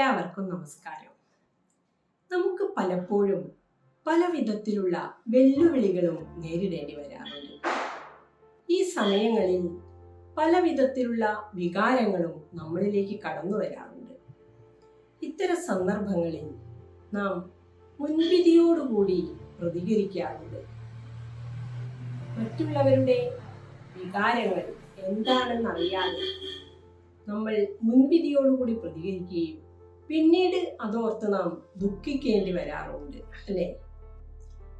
എല്ലാവർക്കും നമസ്കാരം. നമുക്ക് പലപ്പോഴും പല വിധത്തിലുള്ള വെല്ലുവിളികളും നേരിടേണ്ടി വരാറുണ്ട്. ഈ സമയങ്ങളിൽ പല വിധത്തിലുള്ള വികാരങ്ങളും നമ്മളിലേക്ക് കടന്നു വരാറുണ്ട്. ഇത്തരം സന്ദർഭങ്ങളിൽ നാം മുൻവിധിയോടുകൂടി പ്രതികരിക്കാറുണ്ട്. മറ്റുള്ളവരുടെ വികാരങ്ങൾ എന്താണെന്നറിയാതെ നമ്മൾ മുൻവിധിയോടുകൂടി പ്രതികരിക്കുകയും പിന്നീട് അതോർത്ത് നാം ദുഃഖിക്കേണ്ടി വരാറുണ്ട് അല്ലെ?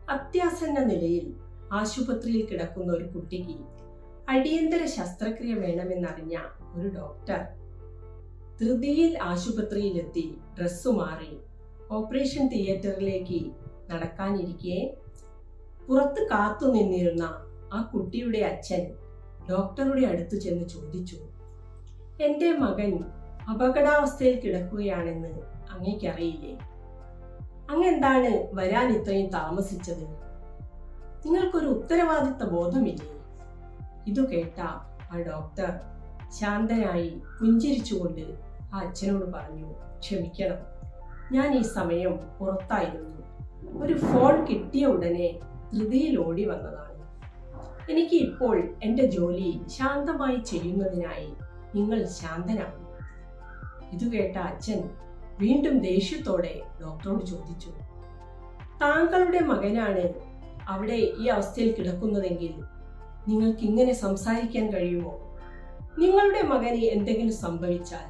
അത്യാസന്ന നിലയിൽ ആശുപത്രിയിൽ കിടക്കുന്ന ഒരു കുട്ടിക്ക് അടിയന്തര ശസ്ത്രക്രിയ വേണമെന്നറിഞ്ഞ ഒരു ഡോക്ടർ ധൃതിയിൽ ആശുപത്രിയിലെത്തി ഡ്രസ്സു മാറി ഓപ്പറേഷൻ തിയേറ്ററിലേക്ക് നടക്കാനിരിക്കെ പുറത്ത് കാത്തു നിന്നിരുന്ന ആ കുട്ടിയുടെ അച്ഛൻ ഡോക്ടറുടെ അടുത്ത് ചെന്ന് ചോദിച്ചു എന്റെ മകൻ അപകടാവസ്ഥയിൽ കിടക്കുകയാണെന്ന് അങ്ങേക്കറിയില്ലേ അങ്ങ് എന്താണ് വരാൻ ഇത്രയും താമസിച്ചത്? നിങ്ങൾക്കൊരു ഉത്തരവാദിത്ത ബോധമില്ലേ? ഇതു കേട്ട ആ ഡോക്ടർ ശാന്തനായി പുഞ്ചിരിച്ചുകൊണ്ട് ആ അച്ഛനോട് പറഞ്ഞു ക്ഷമിക്കണം. ഞാൻ ഈ സമയം പുറത്തായിരുന്നു. ഒരു ഫോൺ കിട്ടിയ ഉടനെ ധൃതിയിൽ ഓടി വന്നതാണ്. എനിക്ക് ഇപ്പോൾ എന്റെ ജോലി ശാന്തമായി ചെയ്യുന്നതിനായി നിങ്ങൾ ശാന്തനാണ് ഇത് കേട്ട അച്ഛൻ വീണ്ടും ദേഷ്യത്തോടെ ഡോക്ടറോട് ചോദിച്ചു താങ്കളുടെ മകനാണ് അവിടെ ഈ അവസ്ഥയിൽ കിടക്കുന്നതെങ്കിൽ നിങ്ങൾക്ക് ഇങ്ങനെ സംസാരിക്കാൻ കഴിയുമോ? നിങ്ങളുടെ മകന് എന്തെങ്കിലും സംഭവിച്ചാൽ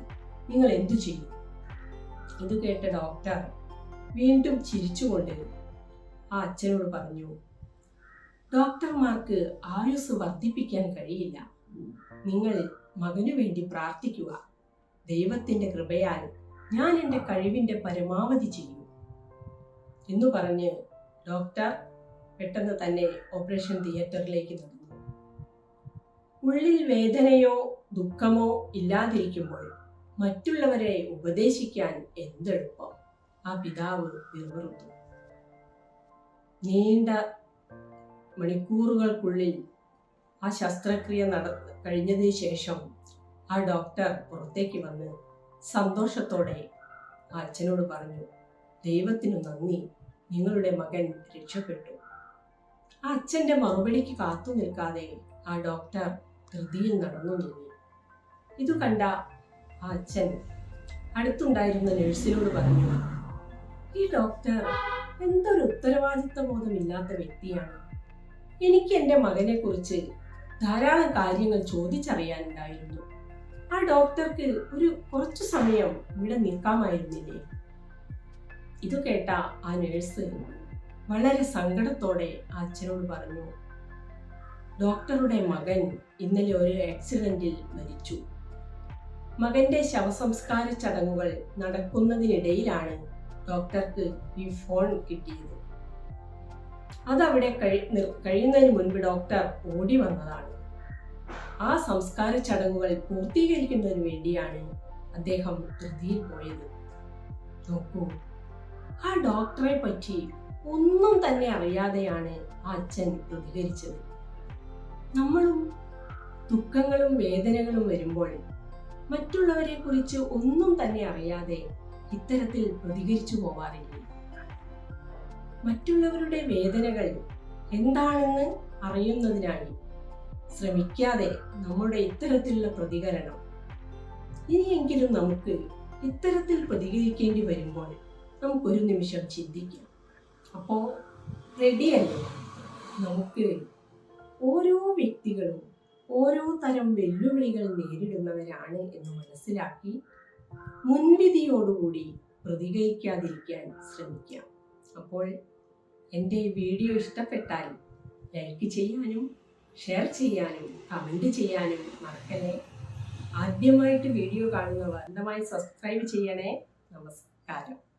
നിങ്ങൾ എന്തു ചെയ്യും? ഇത് കേട്ട ഡോക്ടർ വീണ്ടും ചിരിച്ചുകൊണ്ട് ആ അച്ഛനോട് പറഞ്ഞു ഡോക്ടർമാർക്ക് ആയുസ് വർദ്ധിപ്പിക്കാൻ കഴിയില്ല. നിങ്ങൾ മകനു വേണ്ടി പ്രാർത്ഥിക്കുക. ദൈവത്തിന്റെ കൃപയാൽ ഞാൻ എന്റെ കഴിവിന്റെ പരമാവധി ചെയ്യും എന്നു പറഞ്ഞ് ഡോക്ടർ പെട്ടെന്ന് തന്നെ ഓപ്പറേഷൻ തിയേറ്ററിലേക്ക് നടന്നു. ഉള്ളിൽ വേദനയോ ദുഃഖമോ ഇല്ലാതിരിക്കുമ്പോൾ മറ്റുള്ളവരെ ഉപദേശിക്കാൻ എന്തെളുപ്പം? ആ പിതാവ് വിറവറുത്തു നീണ്ട മണിക്കൂറുകൾക്കുള്ളിൽ ആ ശസ്ത്രക്രിയ നട കഴിഞ്ഞതിന് ശേഷം ആ ഡോക്ടർ പുറത്തേക്ക് വന്ന് സന്തോഷത്തോടെ ആ അച്ഛനോട് പറഞ്ഞു ദൈവത്തിനു നന്ദി. നിങ്ങളുടെ മകൻ രക്ഷപ്പെട്ടു. ആ അച്ഛന്റെ മറുപടിക്ക് കാത്തു നിൽക്കാതെ ആ ഡോക്ടർ ധൃതിയിൽ നടന്നു നീങ്ങി. ഇതു കണ്ട ആ അച്ഛൻ അടുത്തുണ്ടായിരുന്ന നഴ്സിനോട് പറഞ്ഞു ഈ ഡോക്ടർ എന്തൊരു ഉത്തരവാദിത്ത ബോധമില്ലാത്ത വ്യക്തിയാണ്. എനിക്ക് എന്റെ മകനെക്കുറിച്ച് ധാരാളം കാര്യങ്ങൾ ചോദിച്ചറിയാനുണ്ടായിരുന്നു. ആ ഡോക്ടർക്ക് ഒരു കുറച്ചു സമയം ഇവിടെ നിൽക്കാമായിരുന്നില്ലേ? ഇത് കേട്ട ആ നേഴ്സ് വളരെ സങ്കടത്തോടെ അച്ഛനോട് പറഞ്ഞു ഡോക്ടറുടെ മകൻ ഇന്നലെ ഒരു ആക്സിഡന്റിൽ മരിച്ചു. മകന്റെ ശവസംസ്കാര ചടങ്ങുകൾ നടക്കുന്നതിനിടയിലാണ് ഡോക്ടർക്ക് ഈ ഫോൺ കിട്ടിയത്. അതവിടെ കഴി കഴിയുന്നതിന് മുൻപ് ഡോക്ടർ ഓടി വന്നതാണ്. ആ സംസ്കാര ചടങ്ങുകൾ പൂർത്തീകരിക്കുന്നതിന് വേണ്ടിയാണ് അദ്ദേഹം ധൃതിയിൽ പോയത്. നോക്കൂ ആ ഡോക്ടറെ പറ്റി ഒന്നും തന്നെ അറിയാതെയാണ് ആ അച്ഛൻ പ്രതികരിച്ചത്. നമ്മളും ദുഃഖങ്ങളും വേദനകളും വരുമ്പോൾ മറ്റുള്ളവരെ കുറിച്ച് ഒന്നും തന്നെ അറിയാതെ ഇത്തരത്തിൽ പ്രതികരിച്ചു പോവാറില്ല? മറ്റുള്ളവരുടെ വേദനകൾ എന്താണെന്ന് അറിയുന്നതിനായി ശ്രമിക്കാതെ നമ്മുടെ ഇത്തരത്തിലുള്ള പ്രതികരണം. ഇനിയെങ്കിലും നമുക്ക് ഇത്തരത്തിൽ പ്രതികരിക്കേണ്ടി വരുമ്പോൾ നമുക്കൊരു നിമിഷം ചിന്തിക്കാം. അപ്പോൾ റെഡിയല്ലേ നമുക്ക് ഓരോ വ്യക്തികളും ഓരോ തരം വെല്ലുവിളികൾ നേരിടുന്നവരാണ് എന്ന് മനസ്സിലാക്കി മുൻവിധിയോടുകൂടി പ്രതികരിക്കാതിരിക്കാൻ ശ്രമിക്കാം. അപ്പോൾ എന്റെ വീഡിയോ ഇഷ്ടപ്പെട്ടാൽ ലൈക്ക് ചെയ്യാനും ഷെയർ ചെയ്യാനും കമന്റ് ചെയ്യാനും മറക്കല്ലേ? ആദ്യമായിട്ട് വീഡിയോ കാണുന്നവർ അന്ധമായി സബ്സ്ക്രൈബ് ചെയ്യണേ. നമസ്കാരം.